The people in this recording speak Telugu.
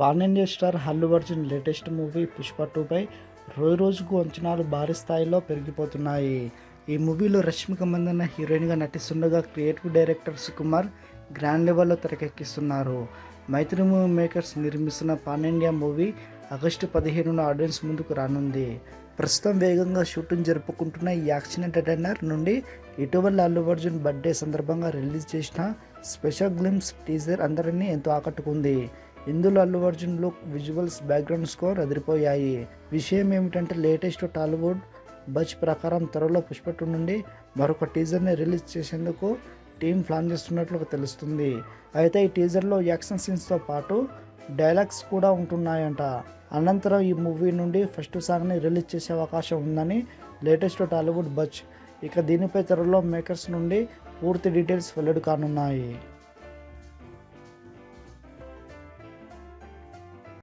Pan India star Allu Arjun latest movie Pushpa టూపై రోజు రోజుకు అంచనాలు భారీ స్థాయిలో పెరిగిపోతున్నాయి. ఈ మూవీలో రష్మిక మందన్న హీరోయిన్గా నటిస్తుండగా క్రియేటివ్ డైరెక్టర్ సుకుమార్ గ్రాండ్ లెవెల్లో తెరకెక్కిస్తున్నారు. మైత్రి మూవీ మేకర్స్ నిర్మిస్తున్న పాన్ ఇండియా మూవీ ఆగస్టు పదిహేనున ఆడియన్స్ ముందుకు రానుంది. ప్రస్తుతం వేగంగా షూటింగ్ జరుపుకుంటున్న ఈ యాక్షన్ ఎంటర్టైనర్ నుండి ఇటీవల అల్లు అర్జున్ బర్త్డే సందర్భంగా రిలీజ్ చేసిన స్పెషల్ గ్లిమ్స్ టీజర్ అందరినీ ఎంతో ఆకట్టుకుంది. ఇందులో Allu Arjun look visuals background score అదిరిపోయాయి. విషయం ఏమిటంటే లేటెస్ట్ టాలీవుడ్ బజ్ ప్రకారం త్వరలో పుష్ప టూ నుండి మరొక టీజర్ని రిలీజ్ చేసేందుకు టీం ప్లాన్ చేస్తున్నట్లు తెలుస్తుంది. అయితే ఈ టీజర్లో యాక్షన్ సీన్స్తో పాటు డైలాగ్స్ కూడా ఉంటున్నాయంట. అనంతరం ఈ మూవీ నుండి ఫస్ట్ సాంగ్ని రిలీజ్ చేసే అవకాశం ఉందని లేటెస్ట్ టాలీవుడ్ బచ్ ఇక దీనిపై త్వరలో మేకర్స్ నుండి పూర్తి డీటెయిల్స్ వెల్లడి కానున్నాయి.